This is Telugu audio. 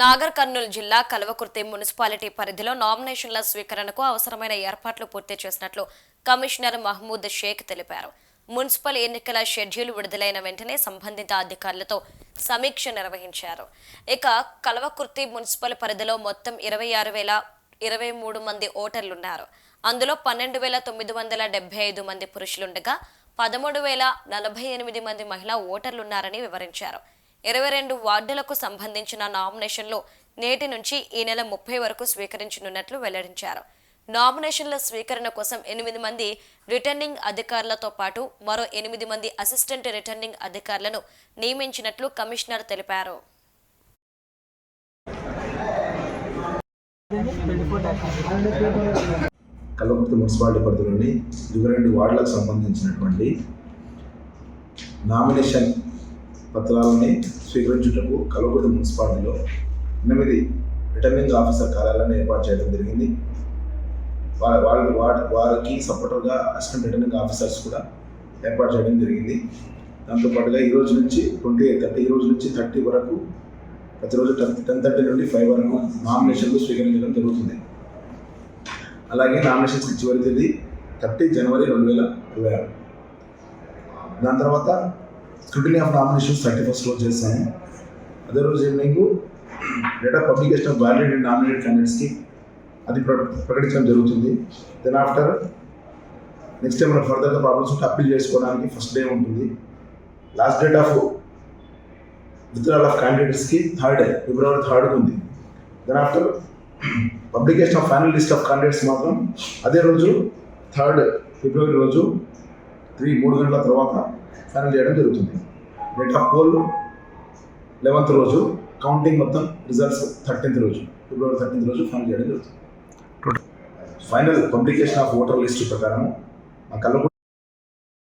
నాగర్ కర్నూలు జిల్లా కల్వకుర్తి మున్సిపాలిటీ పరిధిలో నామినేషన్ల స్వీకరణకు అవసరమైన ఏర్పాట్లు పూర్తి చేసినట్లు కమిషనర్ మహమూద్ షేక్ తెలిపారు. మున్సిపల్ ఎన్నికల షెడ్యూల్ విడుదలైన వెంటనే సంబంధిత అధికారులతో సమీక్ష నిర్వహించారు. ఇక కల్వకుర్తి మున్సిపల్ పరిధిలో మొత్తం ఇరవై ఆరు వేల ఇరవై మూడు మంది ఓటర్లున్నారు. అందులో పన్నెండు వేల తొమ్మిది వందల డెబ్బై ఐదు మంది పురుషులుండగా పదమూడు వేల నలభై ఎనిమిది మంది మహిళా ఓటర్లున్నారని వివరించారు. ఇరవై రెండు వార్డులకు సంబంధించిన నామినేషన్లు నేటి నుంచి ఈ నెల ముప్పై వరకు స్వీకరించనున్నట్లు వెల్లడించారు. నామినేషన్ల స్వీకరణ కోసం ఎనిమిది మంది రిటర్నింగ్ అధికారులతో పాటు మరో ఎనిమిది మంది అసిస్టెంట్ రిటర్నింగ్ అధికారులను నియమించినట్లు కమిషనర్ తెలిపారు. కల్వకుర్తి మున్సిపాలిటీ పరిధిలోని ఇరవై రెండు వార్డులకు సంబంధించినటువంటి నామినేషన్ పత్రాలని స్వీకరించుటకు కల్వకుర్తి మున్సిపాలిటీలో ఎనిమిది రిటర్నింగ్ ఆఫీసర్ కార్యాలయాన్ని ఏర్పాటు చేయడం జరిగింది. వారి వాళ్ళు వారికి సపోర్టర్గా అసిస్టెంట్ రిటర్నింగ్ ఆఫీసర్స్ కూడా ఏర్పాటు చేయడం జరిగింది. దాంతోపాటుగా ఈ రోజు నుంచి ట్వంటీ థర్టీ ఈ రోజు నుంచి థర్టీ వరకు ప్రతిరోజు టెన్ టెన్ థర్టీ నుండి ఫైవ్ వరకు నామినేషన్లు స్వీకరించడం జరుగుతుంది. అలాగే నామినేషన్స్ చివరి తేదీ థర్టీ జనవరి రెండు వేల ఇరవై ఆరు. దాని తర్వాత scrutiny of nominations thirty first రోజు చేస్తాము అదే రోజు evening date of publication of valid and nominated క్యాండిడేట్స్కి అది ప్ర- ప్రకటించడం జరుగుతుంది. దెన్ ఆఫ్టర్ నెక్స్ట్ టైం ఫర్దర్గా ప్రాబ్లమ్స్ ఉంటే అప్పీల్ చేసుకోవడానికి ఫస్ట్ డే ఉంటుంది. Last date of withdrawal of క్యాండిడేట్స్కి థర్డ్ ఫిబ్రవరి థర్డ్ ఉంది. Then after publication of final list of candidates మాత్రం అదే రోజు థర్డ్ ఫిబ్రవరి రోజు త్రీ మూడు గంటల తర్వాత ఫైనల్ చేయడం జరుగుతుంది. డేట్ ఆఫ్ పోల్ లెవెంత్ రోజు కౌంటింగ్ మొత్తం రిజల్ట్స్ థర్టీన్త్ రోజు ఫిబ్రవరి థర్టీన్త్ రోజు ఫైనల్ చేయడం జరుగుతుంది. Final publication of voter list ప్రకారం మా కల్లకు